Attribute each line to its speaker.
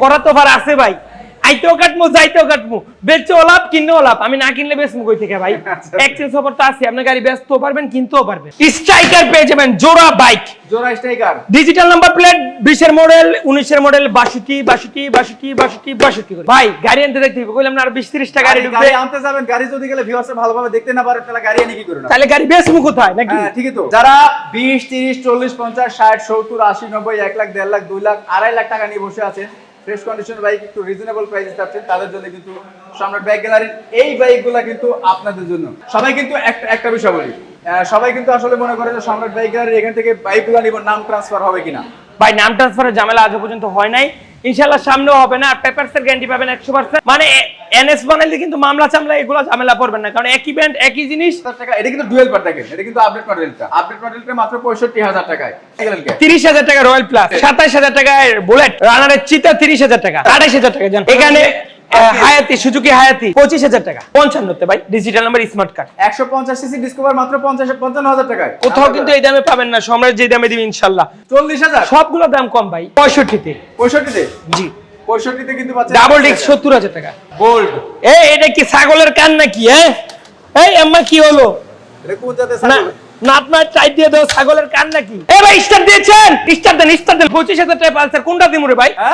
Speaker 1: করা তো ভার আছে ভাই। আইতেও কাটমু যাইতেও কাটমু। বেচে লাভ কিনলেও লাভ। আমি না কিনলে বেচমু কই থেকে ভাই?
Speaker 2: আচ্ছা।
Speaker 1: এক্সচেঞ্জ অফার তো আছে আপনার গাড়ি বেচতেও পারবেন কিনতেও পারবেন। স্ট্রাইকার পেয়ে যাবেন জোড়া বাইক
Speaker 2: জোড়া স্ট্রাইকার
Speaker 1: ডিজিটাল নাম্বার প্লেট বিশের মডেল উনিশের মডেল বাষট্টি বাষট্টি বাষট্টি বাষট্টি বাষট্টি করে। ভাই গাড়ি আনতে দেখতে হবে। কইলাম না আর বিশ তিরিশটা গাড়ি
Speaker 2: গাড়ি
Speaker 1: ঢুকবে।
Speaker 2: গাড়ি আনতে যাবেন গাড়ি যদি গেলে ভিউয়ার্স ভালোভাবে দেখতে না পারে তাহলে গাড়ি এনে কি করবেন
Speaker 1: তাহলে গাড়ি বেচমু কোথায় নাকি?
Speaker 2: হ্যাঁ ঠিকই তো। যারা বিশ তিরিশ চল্লিশ পঞ্চাশ ষাট সত্তর আশি নব্বই এক লাখ দেড় লাখ দুই লাখ আড়াই লাখ টাকা নিয়ে বসে আছেন ফ্রেশ কন্ডিশন বাইক একটু রিজনেবল প্রাইসে চাচ্ছেন, তাদের জন্য কিন্তু সম্রাট বাইক গ্যালারির এই বাইকগুলো কিন্তু আপনাদের জন্য। সবাই কিন্তু একটা বিষয় বলি। সবাই কিন্তু আসলে মনে করে যে সম্রাট বাইক গ্যালারির এখান থেকে বাইকগুলো নিব, নাম ট্রান্সফার হবে কিনা?
Speaker 1: ভাই, নাম ট্রান্সফারের ঝামেলা আজও পর্যন্ত হয় নাই। ইনশাল্লাহ সামনেও হবে না পেপারসের গ্যারান্টি পাবেন একশো পার্সেন্ট মানে এনএস বানাইলে কিন্তু মামলা চামলা এগুলো ঝামেলা পড়বেন না। কারণ একই ব্যান্ড একই জিনিস।
Speaker 2: টাকা এটা কিন্তু ডুয়েল দেখেন এটা কিন্তু আপডেট মডেলটা আপডেট মডেলটা মাত্র পঁয়ষট্টি হাজার টাকায়।
Speaker 1: তিরিশ হাজার টাকা রয়্যাল প্লাস হাজার টাকায় বুলেট রানারের চিতা তিরিশ হাজার টাকা হাজার টাকা জান। এখানে হায়াতি সুজুকি হায়াতি পঁচিশ হাজার টাকা পঞ্চান্নতে ভাই ডিজিটাল নাম্বার স্মার্ট কার্ড
Speaker 2: একশো পঞ্চাশ সিসি ডিসকভার মাত্র পঞ্চাশ পঞ্চান্ন হাজার টাকায়।
Speaker 1: কোথাও কিন্তু এই দামে পাবেন না সম্রাট যে দামে দিবি ইনশাল্লাহ।
Speaker 2: চল্লিশ হাজার?
Speaker 1: সবগুলো দাম কম ভাই পঁয়ষট্টিতে।
Speaker 2: পঁয়ষট্টিতে?
Speaker 1: জি।
Speaker 2: পঁয়ষট্টিতে কিন্তু পাচ্ছেন
Speaker 1: ডাবল ডিস্ক সত্তর হাজার টাকা।
Speaker 2: গোল্ড
Speaker 1: এ এটা কি ছাগলের কান নাকি হ্যাঁ এই আম্মা কি হলো?
Speaker 2: এটা কোন জাতের
Speaker 1: না
Speaker 2: ছাগল?
Speaker 1: না আপনার চাই দিয়ে দাও ছাগলের কান নাকি। এ ভাই স্টার দিয়েছেন! স্টার দেন স্টার দেন। পঁচিশ হাজার টাকা পালসার কোনটা দিমুরে ভাই?
Speaker 2: হ্যাঁ?